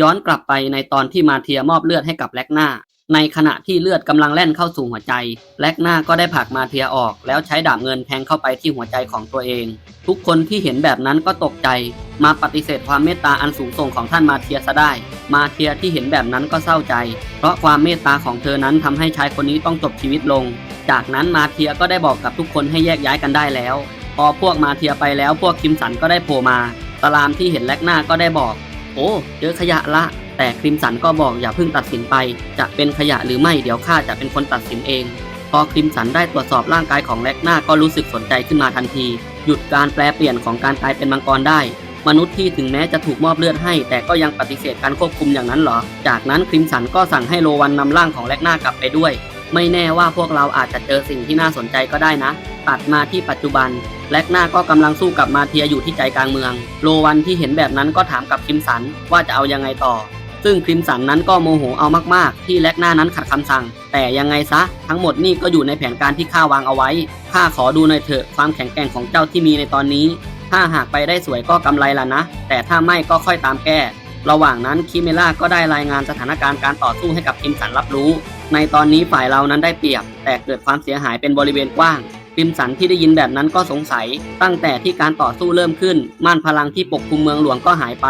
ย้อนกลับไปในตอนที่มาเทียมอบเลือดให้กับแล็กนาในขณะที่เลือดกำลังแล่นเข้าสู่หัวใจ แล็กนาก็ได้ผลักมาเทียออก แล้วใช้ดาบเงินแทงเข้าไปที่หัวใจของตัวเอง ทุกคนที่เห็นแบบนั้นก็ตกใจ มาปฏิเสธความเมตตาอันสูงส่งของท่านมาเทียซะได้ มาเทียที่เห็นแบบนั้นก็เศร้าใจ เพราะความเมตตาของเธอนั้นทำให้ชายคนนี้ต้องจบชีวิตลง จากนั้นมาเทียก็ได้บอกกับทุกคนให้แยกย้ายกันได้แล้ว พอพวกมาเทียไปแล้วพวกคิมสันก็ได้โผล่มาสลามที่เห็นแล็กนาก็ได้บอก โอ้เจอขยะละ แต่คริมสันก็บอกอย่าเพิ่งตัดสินไป จะเป็นขยะหรือไม่เดี๋ยวข้าจะเป็นคนตัดสินเอง พอคริมสันได้ตรวจสอบร่างกายของแล็กนาก็รู้สึกสนใจขึ้นมาทันที หยุดการแปลเปลี่ยนของการกลายเป็นมังกรได้ มนุษย์ที่ถึงแม้จะถูกมอบเลือดให้ แต่ก็ยังปฏิเสธการควบคุมอย่างนั้นเหรอ จากนั้นคริมสันก็สั่งให้โลวันนำร่างของแล็กนากลับไปด้วย ไม่แน่ว่าพวกเราอาจจะเจอสิ่งที่น่าสนใจก็ได้นะ ตัดมาที่ปัจจุบัน แล็กนาก็กำลังสู้กับมาเทียอยู่ที่ใจกลางเมือง โลวันที่เห็นแบบนั้นก็ถามกับคริมสันว่าจะเอายังไงต่อ ซึ่งคริมสันนั้นก็โมโหเอามากๆ ที่แล็กนานั้นขัดคำสั่ง แต่ยังไงซะ ทั้งหมดนี่ก็อยู่ในแผนการที่ข้าวางเอาไว้ ข้าขอดูหน่อยเถอะความแข็งแกร่งของเจ้าที่มีในตอนนี้ ถ้าหากไปได้สวยก็กำไรละนะ แต่ถ้าไม่ก็ค่อยตามแก้ ระหว่างนั้นคิเมล่าก็ได้รายงานสถานการณ์การต่อสู้ให้กับคิมสันรับรู้ ในตอนนี้ฝ่ายเรานั้นได้เปรียบ แต่เกิดความเสียหายเป็นบริเวณกว้างคิมสันที่ได้ยินแบบนั้นก็สงสัย ตั้งแต่ที่การต่อสู้เริ่มขึ้น ม่านพลังที่ปกคลุมเมืองหลวงก็หายไป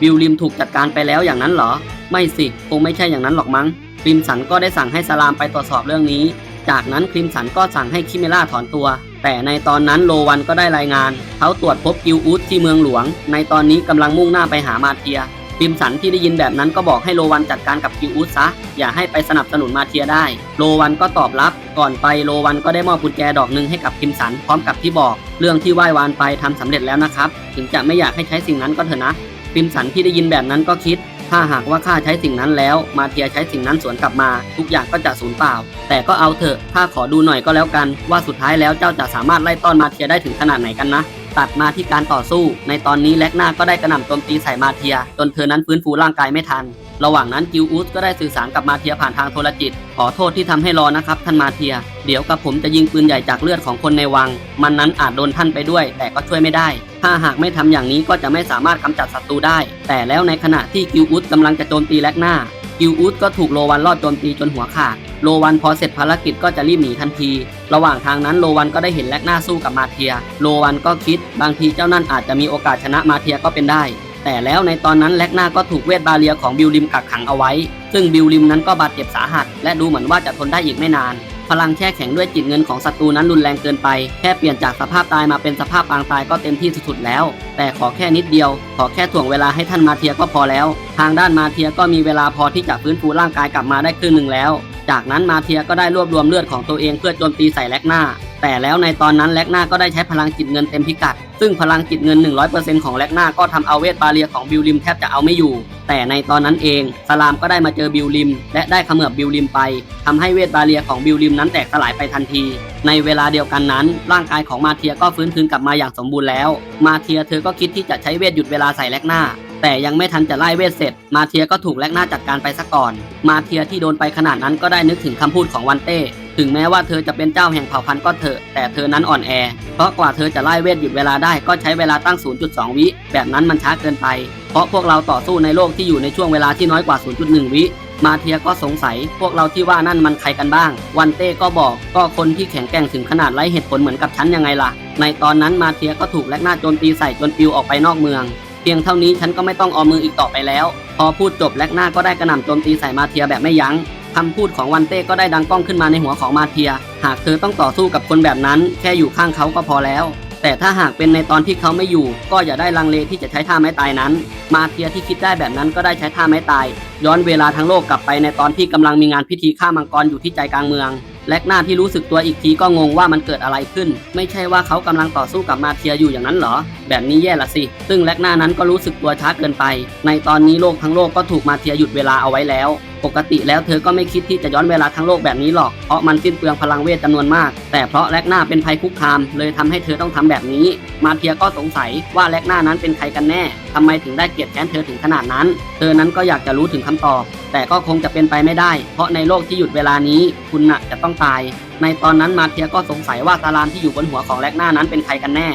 บิลลิมถูกจัดการไปแล้วอย่างนั้นเหรอ ไม่สิ คงไม่ใช่อย่างนั้นหรอกมั้งคริมสันก็ได้สั่งให้สลามไปตรวจสอบเรื่องนี้ จากนั้นคริมสันก็สั่งให้คิเมล่าถอนตัว แต่ในตอนนั้นโลวันก็ได้รายงานเขาตรวจพบกิลอุสที่เมืองหลวง ในตอนนี้กำลังมุ่งหน้าไปหามาเทีย คิมสันที่ได้ยินแบบนั้นก็บอกให้โลวันจัดการกับกิลอุซะ อย่าให้ไปสนับสนุนมาเทียได้ โลวันก็ตอบรับ ก่อนไปโลวันก็ได้มอบกุญแจดอกหนึ่งให้กับคิมสันพร้อมกับที่บอก เรื่องที่ไหว้วานไปทำสำเร็จแล้วนะครับ ถึงจะไม่อยากให้ใช้สิ่งนั้นก็เถอะนะคิมสันที่ได้ยินแบบนั้นก็คิด ถ้าหากว่าข้าใช้สิ่งนั้นแล้ว มาเทียใช้สิ่งนั้นสวนกลับมา ทุกอย่างก็จะสูญเปล่า แต่ก็เอาเถอะข้าขอดูหน่อยก็แล้วกัน ว่าสุดท้ายแล้วเจ้าจะสามารถไล่ต้อนมาเทียได้ถึงขนาดไหนกันนะ ตัดมาที่การต่อสู้ ในตอนนี้แล็กนาก็ได้กระหน่ำโจมตีใส่มาเทีย จนเธอนั้นฟื้นฟูร่างกายไม่ทัน ระหว่างนั้นกิลอุสก็ได้สื่อสารกับมาเทียผ่านทางโทรจิต ขอโทษที่ทำให้รอนะครับท่านมาเทีย เดี๋ยวกับผมจะยิงปืนใหญ่จากเลือดของคนในวัง มันนั้นอาจโดนท่านไปด้วย แต่ก็ช่วยไม่ได้ ถ้าหากไม่ทำอย่างนี้ก็จะไม่สามารถกำจัดศัตรูได้ แต่แล้วในขณะที่กิลอุสกำลังจะโจมตีแล็กนากิลอุสก็ถูกโลวันลอดโจมตีจนหัวขาด โลวันพอเสร็จภารกิจก็จะรีบหนีทันที ระหว่างทางนั้นโลวันก็ได้เห็นแล็กนาสู้กับมาเทีย โลวันก็คิด บางทีเจ้านั่นอาจจะมีโอกาสชนะมาเทียก็เป็นได้ แต่แล้วในตอนนั้นแล็กนาก็ถูกเวทบาเรียของบิลลิมกักขังเอาไว้ ซึ่งบิลลิมนั้นก็บาดเจ็บสาหัส และดูเหมือนว่าจะทนได้อีกไม่นาน พลังแช่แข็งด้วยจิตเงินของศัตรูนั้นรุนแรงเกินไป แค่เปลี่ยนจากสภาพตายมาเป็นสภาพปางตายก็เต็มที่สุดๆแล้ว แต่ขอแค่นิดเดียว ขอแค่ถ่วงเวลาให้ท่านมาเทียก็พอแล้ว ทางด้านมาเทียก็มีเวลาพอที่จะฟื้นฟูร่างกายกลับมาได้ครึ่งหนึ่งแล้ว จากนั้นมาเทียก็ได้รวบรวมเลือดของตัวเองเพื่อโจมตีใส่แล็กนาแต่แล้วในตอนนั้นแล็กนาก็ได้ใช้พลังจิตเงินเต็มพิกัด ซึ่งพลังจิตเงิน 100%ของแล็กนาก็ทำเอาเวทบาเรียของบิลลิมแทบจะเอาไม่อยู่ แต่ในตอนนั้นเองสลามก็ได้มาเจอบิลลิม และได้ขมือบบิลลิมไปทำให้เวทบาเรียของบิลลิมนั้นแตกสลายไปทันที ในเวลาเดียวกันนั้น ร่างกายของมาเทียก็ฟื้นคืนกลับมาอย่างสมบูรณ์แล้ว มาเทียเธอก็คิดที่จะใช้เวทหยุดเวลาใส่แล็กนา แต่ยังไม่ทันจะไล่เวทเสร็จ มาเทียก็ถูกแลกหน้าจัดการไปซะก่อน มาเทียที่โดนไปขนาดนั้นก็ได้นึกถึงคำพูดของวันเต้ ถึงแม้ว่าเธอจะเป็นเจ้าแห่งเผ่าพันธุ์ก็เถอะ แต่เธอนั้นอ่อนแอ เพราะกว่าเธอจะไล่เวทหยุดเวลาได้ก็ใช้เวลาตั้ง 0.2 วิ แบบนั้นมันช้าเกินไป เพราะพวกเราต่อสู้ในโลกที่อยู่ในช่วงเวลาที่น้อยกว่า 0.1 วิมาเทียก็สงสัยพวกเราที่ว่านั่นมันใครกันบ้าง วันเต้ก็บอกก็คนที่แข็งแกร่งถึงขนาดไร้เหตุผลเหมือนกับฉันยังไงล่ะ ในตอนนั้นมาเทียก็ถูกแลกหน้าโจมตีใส่จนปิวออกไปนอกเมือง เพียงเท่านี้ฉันก็ไม่ต้องออมมืออีกต่อไปแล้ว พอพูดจบแลกหน้าก็ได้กระหน่ำโจมตีใส่มาเทียแบบไม่ยัง้งคำพูดของวันเต้ก็ได้ดังก้องขึ้นมาในหัวของมาเทีย หากเธอต้องต่อสู้กับคนแบบนั้น แค่อยู่ข้างเขาก็พอแล้ว แต่ถ้าหากเป็นในตอนที่เขาไม่อยู่ ก็อย่าได้ลังเลที่จะใช้ท่าไม้ตายนั้น มาเทียที่คิดได้แบบนั้นก็ได้ใช้ท่าไม้ตาย ย้อนเวลาทั้งโลกกลับไปในตอนที่กำลังมีงานพิธีฆ่ามังกรอยู่ที่ใจกลางเมือง แล็กหน้าที่รู้สึกตัวอีกทีก็งงว่ามันเกิดอะไรขึ้น ไม่ใช่ว่าเขากำลังต่อสู้กับมาเทียอยู่อย่างนั้นเหรอ แบบนี้แย่ละสิ ซึ่งแล็กหน้านั้นก็รู้สึกตัวช้าเกินไป ในตอนนี้โลกทั้งโลกก็ถูกมาเทียหยุดเวลาเอาไว้แล้ว ปกติแล้วเธอก็ไม่คิดที่จะย้อนเวลาทั้งโลกแบบนี้หรอก เพราะมันสิ้นเปลืองพลังเวทจำนวนมาก แต่เพราะแล็กหน้าเป็นภัยคุกคาม เลยทำให้เธอต้องทำแบบนี้ มาเทียก็สงสัยว่าแล็กหน้านั้นเป็นใครกันแน่ทำไมถึงได้เกลียดแค้นเธอถึงขนาดนั้น เธอนั้นก็อยากจะรู้ถึงคำตอบ แต่ก็คงจะเป็นไปไม่ได้ เพราะในโลกที่หยุดเวลานี้ คุณน่ะจะต้องตาย ในตอนนั้นมาเทียก็สงสัยว่าตารามที่อยู่บนหัวของแล็กหน้านั้นเป็นใครกันแน่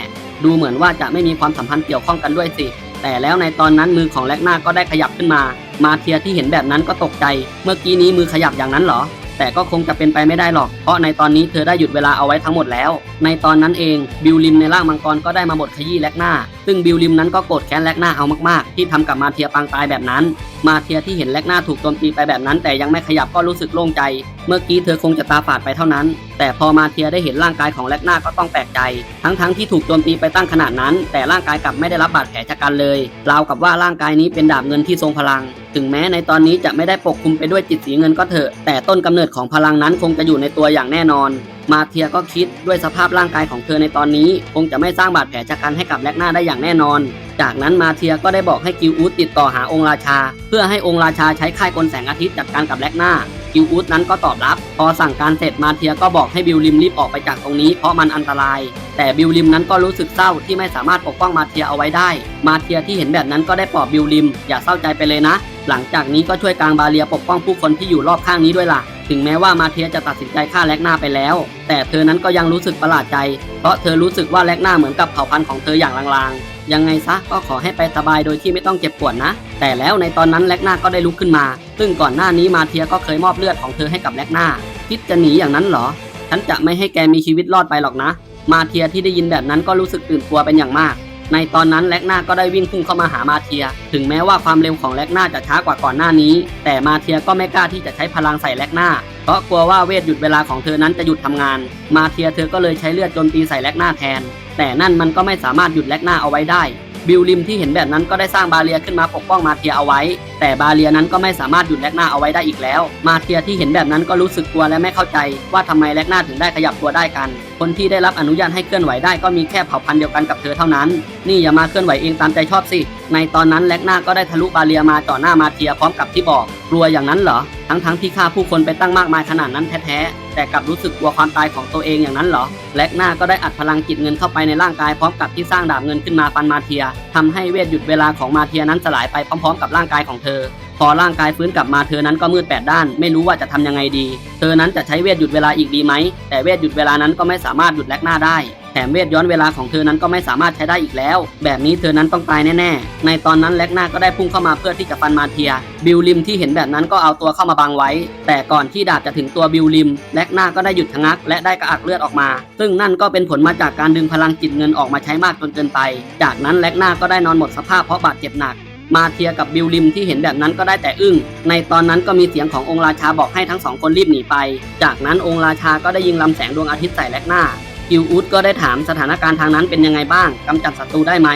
ดูเหมือนว่าจะไม่มีความสัมพันธ์เกี่ยวข้องกันด้วยสิ แต่แล้วในตอนนั้นมือของแล็กนาก็ได้ขยับขึ้นมา มาเทียที่เห็นแบบนั้นก็ตกใจ เมื่อกี้นี้มือขยับอย่างนั้นเหรอ แต่ก็คงจะเป็นไปไม่ได้หรอก เพราะในตอนนี้เธอได้หยุดเวลาเอาไว้ทั้งหมดแล้ว ในตอนนั้นเองบิวลิมในร่างมังกรก็ได้มาบดขยี้แลกหน้า ซึ่งบิวลิมนั้นก็โกรธแค้นแลกหน้าเอามากๆ ที่ทำกับมาเทียปางตายแบบนั้น มาเทียที่เห็นแลกหน้าถูกโจมตีไปแบบนั้น แต่ยังไม่ขยับก็รู้สึกโล่งใจ เมื่อกี้เธอคงจะตาฝาดไปเท่านั้น แต่พอมาเทียได้เห็นร่างกายของแลกหน้าก็ต้องแปลกใจ ทั้งๆที่ถูกโจมตีไปตั้งขนาดนั้น แต่ร่างกายกลับไม่ได้รับบาดแผลชะกันเลยราวกับว่าร่างกายนี้เป็นดาบเงินที่ทรงพลัง ถึงแม้ในตอนนี้จะไม่ได้ปกคลุมไปด้วยจิตสีเงินก็เถอะ แต่ต้นกำเนิดของพลังนั้นคงจะอยู่ในตัวอย่างแน่นอน มาเทียก็คิดด้วยสภาพร่างกายของเธอในตอนนี้ คงจะไม่สร้างบาดแผลชะกันให้กับแลกหน้าได้อย่างแน่นอน จากนั้นมาเทียก็ได้บอกให้กิวอูดติดต่อหาองค์ราชา เพื่อให้องค์ราชาใช้ค่ายกลแสงอาทิตย์จัดการกับแลกหน้ากิวอูดนั้นก็ตอบรับ พอสั่งการเสร็จมาเทียก็บอกให้บิวลิมรีบออกไปจากตรงนี้เพราะมันอันตราย แต่บิวลิมนั้นก็รู้สึกเศร้าที่ไม่สามารถปกป้องมาเทียเอาไว้ได้ มาเทียที่เห็นแบบนั้นก็ได้ปลอบบิวลิม อย่าเศร้าใจไปเลยนะ หลังจากนี้ก็ช่วยกางบาเรียปกป้องผู้คนที่อยู่รอบข้างนี้ด้วยล่ะ ถึงแม้ว่ามาเทียจะตัดสินใจฆ่าแลกหน้าไปแล้ว แต่เธอนั้นก็ยังรู้สึกประหลาดใจ เพราะเธอรู้สึกว่าแลกหน้าเหมือนกับเผ่าพันธุ์ของเธออย่างลางๆ ยังไงซะก็ขอให้ไปสบายโดยที่ไม่ต้องเจ็บปวดนะ แต่แล้วในตอนนั้นแลกหน้าก็ได้ลุกขึ้นมา ซึ่งก่อนหน้านี้มาเทียก็เคยมอบเลือดของเธอให้กับแลกหน้า คิดจะหนีอย่างนั้นเหรอ ฉันจะไม่ให้แกมีชีวิตรอดไปหรอกนะ มาเทียที่ได้ยินแบบนั้นก็รู้สึกตื่นตัวเป็นอย่างมาก ในตอนนั้นแลกหน้าก็ได้วิ่งพุ่งเข้ามาหามาเทีย ถึงแม้ว่าความเร็วของแลกหน้าจะช้ากว่าก่อนหน้านี้ แต่มาเทียก็ไม่กล้าที่จะใช้พลังใส่แลกหน้า เพราะกลัวว่าเวทหยุดเวลาของเธอนั้นจะหยุดทำงาน มาเทียเธอก็เลยใช้เลือดโจมตีใส่แลกหน้าแทน แต่นั่นมันก็ไม่สามารถหยุดแลกหน้าเอาไว้ได้ บิลลิมที่เห็นแบบนั้นก็ได้สร้างบาเรียขึ้นมาปกป้องมาเทียเอาไว้ แต่บาเรียนั้นก็ไม่สามารถหยุดแลกหน้าเอาไว้ได้อีกแล้ว มาเทียที่เห็นแบบนั้นก็รู้สึกกลัวและไม่เข้าใจ ว่าทำไมแลกหน้าถึงได้ขยับตัวได้กันคนที่ได้รับอนุญาตให้เคลื่อนไหวได้ก็มีแค่เผ่าพันธุ์เดียวกันกับเธอเท่านั้น นี่อย่ามาเคลื่อนไหวเองตามใจชอบสิ ในตอนนั้นแลกหน้าก็ได้ทะลุบาเรียมาต่อหน้ามาเทียพร้อมกับที่บอก กลัวอย่างนั้นเหรอ ทั้งๆที่ฆ่าผู้คนไปตั้งมากมายขนาดนั้นแท้ๆ แต่กลับรู้สึกกลัวความตายของตัวเองอย่างนั้นเหรอ แลกหน้าก็ได้อัดพลังจิตเงินเข้าไปในร่างกายพร้อมกับที่สร้างดาบเงินขึ้นมาฟันมาเทียทำให้เวทหยุดเวลาของมาเทียนั้นสลายไปพร้อม ๆ กับร่างกายของเธอ พอร่างกายฟื้นกลับมาเธอนั้นก็มืดแปดด้าน ไม่รู้ว่าจะทำยังไงดี เธอนั้นจะใช้เวทหยุดเวลาอีกดีไหม แต่เวทหยุดเวลานั้นก็ไม่สามารถหยุดแลกหน้าได้ แถมเวทย้อนเวลาของเธอนั้นก็ไม่สามารถใช้ได้อีกแล้ว แบบนี้เธอนั้นต้องตายแน่ๆ ในตอนนั้นแลกหน้าก็ได้พุ่งเข้ามาเพื่อที่จะฟันมาเทีย บิลลิมที่เห็นแบบนั้นก็เอาตัวเข้ามาบังไว้ แต่ก่อนที่ดาบจะถึงตัวบิลลิมแลกหน้าก็ได้หยุดชะงัก และได้กระอักเลือดออกมา ซึ่งนั่นก็เป็นผลมาจากการดึงพลังจิตเงินออกมาใช้มากจนเกินไป จากนั้นแลกหน้าก็ได้นอนหมดสภาพเพราะบาดเจ็บหนัก มาเทียกับบิลลิมที่เห็นแบบนั้นก็ได้แต่อึ้ง ในตอนนั้นก็มีเสียงขององค์ราชาบอกให้ทั้งสองคนรีบหนีไป จากนั้นองค์ราชาก็ได้ยิงลำแสงดวงอาทิตย์ใส่แลกหน้า กิลอูดก็ได้ถามสถานการณ์ทางนั้นเป็นยังไงบ้างกำจัดศัตรูได้ไหม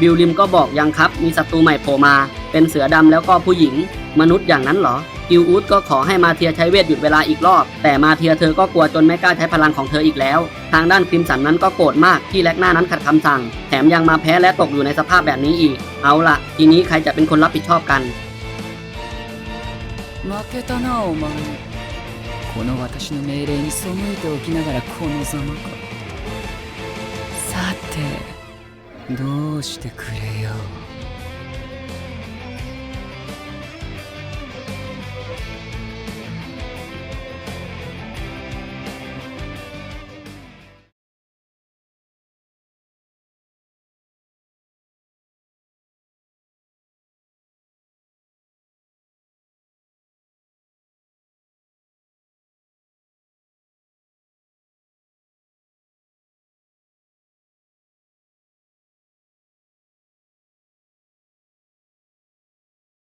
บิลลิมก็บอกยังครับ มีศัตรูใหม่โผล่มา เป็นเสือดำแล้วก็ผู้หญิง มนุษย์อย่างนั้นเหรอ กิลอูดก็ขอให้มาเทียใช้เวทหยุดเวลาอีกรอบ แต่มาเทียเธอก็กลัวจนไม่กล้าใช้พลังของเธออีกแล้ว ทางด้านคริมสันนั้นก็โกรธมากที่แลกหน้านั้นขัดคำสั่ง แถมยังมาแพ้และตกอยู่ในสภาพแบบนี้อีก เอาล่ะ ทีนี้ใครจะเป็นคนรับผิดชอบกัน 負けたなお前この私の命令に背いておきながらこのざまかさてどうしてくれよう